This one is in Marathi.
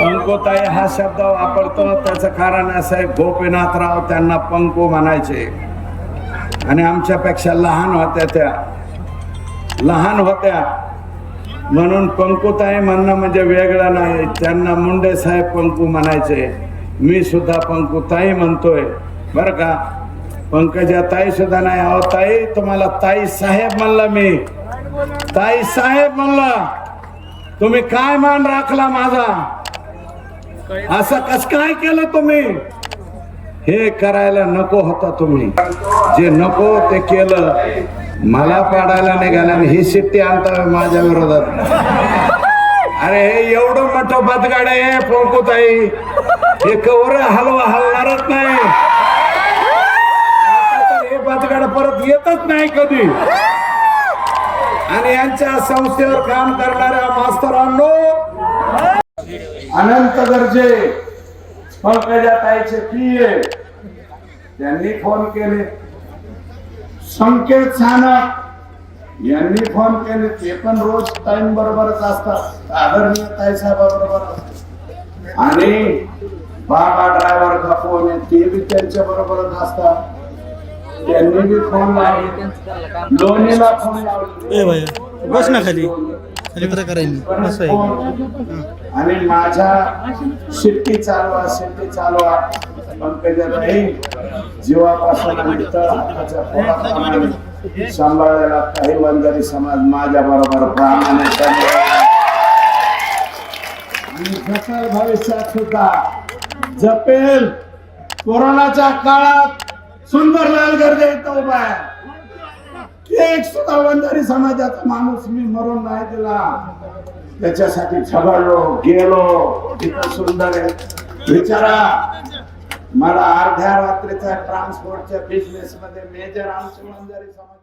पंकुताई हा शब्द वापरतो. त्याचं कारण असं आहे गोपीनाथराव त्यांना पंकू म्हणायचे. आणि आमच्यापेक्षा लहान होत्या त्या. लहान होत्या. म्हणून पंकुताई म्हणणं म्हणजे वेगळं नाही. त्यांना मुंडे साहेब पंकू म्हणायचे. मी सुद्धा पंकुताई म्हणतोय. बरं का? पंकजा ताई सुद्धा नाही. अहो ताई तुम्हाला ताई साहेब म्हणलं मी. ताई साहेब म्हणलं. तुम्ही काय मान राखला माझा? असं कस काय केलं तुम्ही? हे करायला नको होता तुम्ही. जे नको ते केलं. मला पाडायला निघाला आणि ही शिट्टी आणता माझ्या विरोधात. अरे हे एवढं मोठं बदगाड आहे पोंकुताई हे कवर हलवा हलणारच नाही. हे बदगाड परत येतच नाही कधी. आणि यांच्या संस्थेवर काम करणाऱ्या मास्तरांनो अनंत गरजे पंकजा पंकजाताईचे पीए त्यांनी फोन केले. संकेत सानप यांनी फोन केले. ते पण रोज टाइम बरोबरच असतात. आदरणीय ताई साहेबाबरोबर आणि बाबा ड्रायव्हर का फोन आहे. ते बी त्यांच्या बरोबरच असतात. त्यांनी बी फोन लावले. लोणीला फोन लावले. बस ना खाली. पत्रकारांनी असं आहे. आणि माझ्या शिट्टी चालवा शिट्टी चालवा. जीवापासून काही वंजारी समाज माझ्या बरोबर प्रामाणिक जपेल भविष्यात सुद्धा जपेल. कोरोनाच्या काळात सुंदरलाल गर्दे येतो बाहेर एक सुद्धा वंजारी समाजाचा माणूस मी मरून नाही दिला. त्याच्यासाठी झगडलो गेलो. तिथं सुंदर आहे. विचारा मला अर्ध्या रात्रीच्या ट्रान्सपोर्टच्या बिझनेस मध्ये मेजर आमचे वंजारी समाज